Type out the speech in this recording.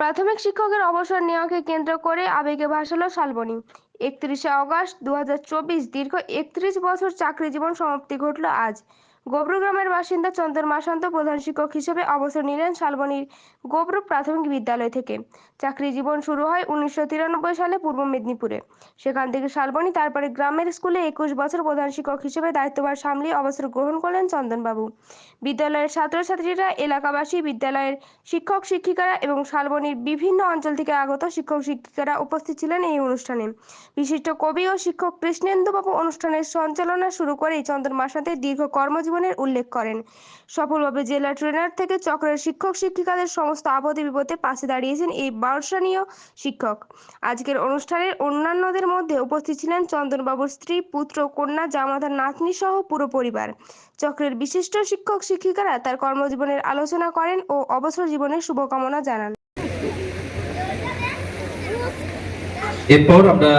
প্রাথমিক শিক্ষকের অবসর নেওয়াকে কেন্দ্র করে আবেগে ভাসালো শালবনী। একত্রিশে অগস্ট দু দীর্ঘ একত্রিশ বছর চাকরি জীবন সমাপ্তি ঘটল আজ। গোবরু গ্রামের বাসিন্দা চন্দন মাসান্ত প্রধান শিক্ষক হিসেবে অবসর নিলেন শালবনির গোবরু প্রাথমিক বিদ্যালয় থেকে। চাকরি জীবন শুরু হয় উনিশশো তিরানব্বই সালে পূর্ব মেদিনীপুরে। সেখান থেকে শালবনী তারপরে গ্রামের স্কুলে একুশ বছর প্রধান শিক্ষক হিসেবে দায়িত্বভার সামলিয়ে অবসর গ্রহণ করলেন চন্দনবাবু। বিদ্যালয়ের ছাত্রছাত্রীরা, এলাকাবাসী, বিদ্যালয়ের শিক্ষক, শিক্ষিকারা এবং শালবনির বিভিন্ন অঞ্চল থেকে আগত শিক্ষক, শিক্ষিকারা উপস্থিত ছিলেন এই অনুষ্ঠানে। বিশিষ্ট কবি ও শিক্ষক কৃষ্ণেন্দুবাবু অনুষ্ঠানের সঞ্চালনা শুরু করেই চন্দন মাসাতের দীর্ঘ কর্মজীবনের উল্লেখ করেন। সফলভাবে জেলা ট্রেনার থেকে চক্রের শিক্ষক শিক্ষিকাদের সমস্ত আপদে বিপদে পাশে দাঁড়িয়েছেন এই বর্ষণীয় শিক্ষক। আজকের অনুষ্ঠানের অন্যান্যদের মধ্যে উপস্থিত ছিলেন চন্দনবাবুর স্ত্রী, পুত্র, কন্যা, জামাতার নাতনি সহ পুরো পরিবার। চক্রের বিশিষ্ট শিক্ষক শিক্ষিকারা তার কর্মজীবনের আলোচনা করেন ও অবসর জীবনের শুভকামনা জানান। এরপর আমরা